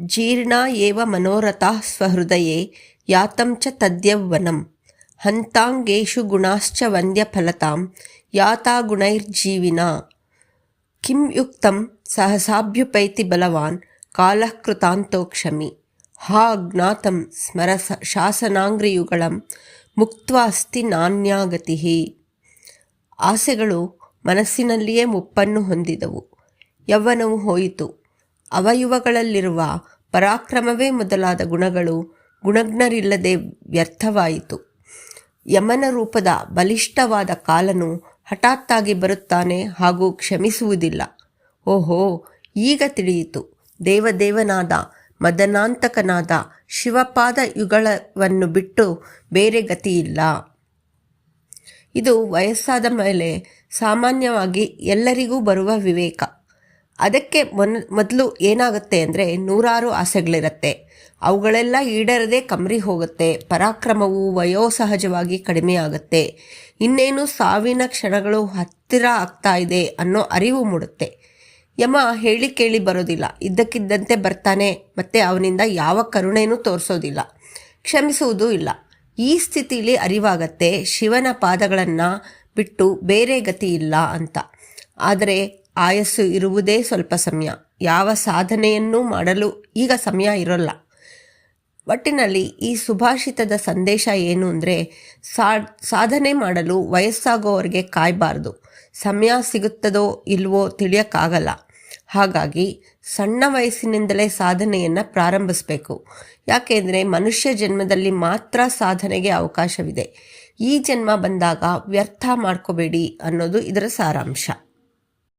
ಜೀರ್ಣ ಏವ ಮನೋರಥಾ ಸ್ವಹೃದಯೇ ಯಾತಂ ಚ ತದ್ಯೌವನಂ. ಹಂತಾಂಗೇಶು ಗುಣಾಶ್ಚ ವಂದ್ಯಫಲತಾಂ ಯಾತಾ ಗುಣೈರ್ಜೀವಿನಾ. ಕಿಂ ಯುಕ್ತಂ ಸಹಸಾಭ್ಯುಪೈತಿ ಬಲವಾನ್. ಕಾಲಃ ಕೃತಾಂತೋಕ್ಷಮಿ ಹಾ ಜ್ಞಾತಂ ಸ್ಮರ ಶಾಸನಾಂಗ್ರಿಯುಗಳಂ. ಮುಕ್ತ್ವಾಸ್ತಿ ನಾನ್ಯಾಗತಿ ಆಸೆಗಳು ಮನಸ್ಸಿನಲ್ಲಿಯೇ ಮುಪ್ಪನ್ನು ಹೊಂದಿದವು. ಯೌವನವು ಹೋಯಿತು. ಅವಯುವಗಳಲ್ಲಿರುವ ಪರಾಕ್ರಮವೇ ಮೊದಲಾದ ಗುಣಗಳು ಗುಣಜ್ಞರಿಲ್ಲದೆ ವ್ಯರ್ಥವಾಯಿತು. ಯಮನ ರೂಪದ ಬಲಿಷ್ಠವಾದ ಕಾಲನು ಹಠಾತ್ತಾಗಿ ಬರುತ್ತಾನೆ ಹಾಗೂ ಕ್ಷಮಿಸುವುದಿಲ್ಲ. ಓಹೋ, ಈಗ ತಿಳಿಯಿತು. ದೇವದೇವನಾದ, ಮದನಾಂತಕನಾದ ಶಿವಪಾದ ಯುಗಳವನ್ನು ಬಿಟ್ಟು ಬೇರೆ ಗತಿಯಿಲ್ಲ. ಇದು ವಯಸ್ಸಾದ ಮೇಲೆ ಸಾಮಾನ್ಯವಾಗಿ ಎಲ್ಲರಿಗೂ ಬರುವ ವಿವೇಕ. ಅದಕ್ಕೆ ಮೊನ್, ಮೊದಲು ಏನಾಗುತ್ತೆ ಅಂದರೆ ನೂರಾರು ಆಸೆಗಳಿರುತ್ತೆ. ಅವುಗಳೆಲ್ಲ ಈಡೇರದೆ ಕಮರಿ ಹೋಗುತ್ತೆ. ಪರಾಕ್ರಮವು ವಯೋಸಹಜವಾಗಿ ಕಡಿಮೆಯಾಗುತ್ತೆ ಇನ್ನೇನು ಸಾವಿನ ಕ್ಷಣಗಳು ಹತ್ತಿರ ಆಗ್ತಾ ಇದೆ ಅನ್ನೋ ಅರಿವು ಮೂಡುತ್ತೆ. ಯಮ ಹೇಳಿ ಕೇಳಿ ಬರೋದಿಲ್ಲ. ಇದ್ದಕ್ಕಿದ್ದಂತೆ ಬರ್ತಾನೆ, ಮತ್ತು ಅವನಿಂದ ಯಾವ ಕರುಣೆನೂ ತೋರಿಸೋದಿಲ್ಲ. ಕ್ಷಮಿಸುವುದೂ ಇಲ್ಲ. ಈ ಸ್ಥಿತಿಲಿ ಅರಿವಾಗತ್ತೆ ಶಿವನ ಪಾದಗಳನ್ನು ಬಿಟ್ಟು ಬೇರೆ ಗತಿ ಇಲ್ಲ ಅಂತ. ಆದರೆ ಆಯಸ್ಸು ಇರುವುದೇ ಸ್ವಲ್ಪ ಸಮಯ. ಯಾವ ಸಾಧನೆಯನ್ನೂ ಮಾಡಲು ಈಗ ಸಮಯ ಇರೋಲ್ಲ. ಒಟ್ಟಿನಲ್ಲಿ ಈ ಸುಭಾಷಿತದ ಸಂದೇಶ ಏನು ಅಂದರೆ ಸಾಧನೆ ಮಾಡಲು ವಯಸ್ಸಾಗೋವರಿಗೆ ಕಾಯಬಾರ್ದು. ಸಮಯ ಸಿಗುತ್ತದೋ ಇಲ್ವೋ ತಿಳಿಯೋಕ್ಕಾಗಲ್ಲ. ಹಾಗಾಗಿ ಸಣ್ಣ ವಯಸ್ಸಿನಿಂದಲೇ ಸಾಧನೆಯನ್ನು ಪ್ರಾರಂಭಿಸಬೇಕು. ಯಾಕೆಂದರೆ ಮನುಷ್ಯ ಜನ್ಮದಲ್ಲಿ ಮಾತ್ರ ಸಾಧನೆಗೆ ಅವಕಾಶವಿದೆ. ಈ ಜನ್ಮ ಬಂದಾಗ ವ್ಯರ್ಥ ಮಾಡ್ಕೋಬೇಡಿ ಅನ್ನೋದು ಇದರ ಸಾರಾಂಶ.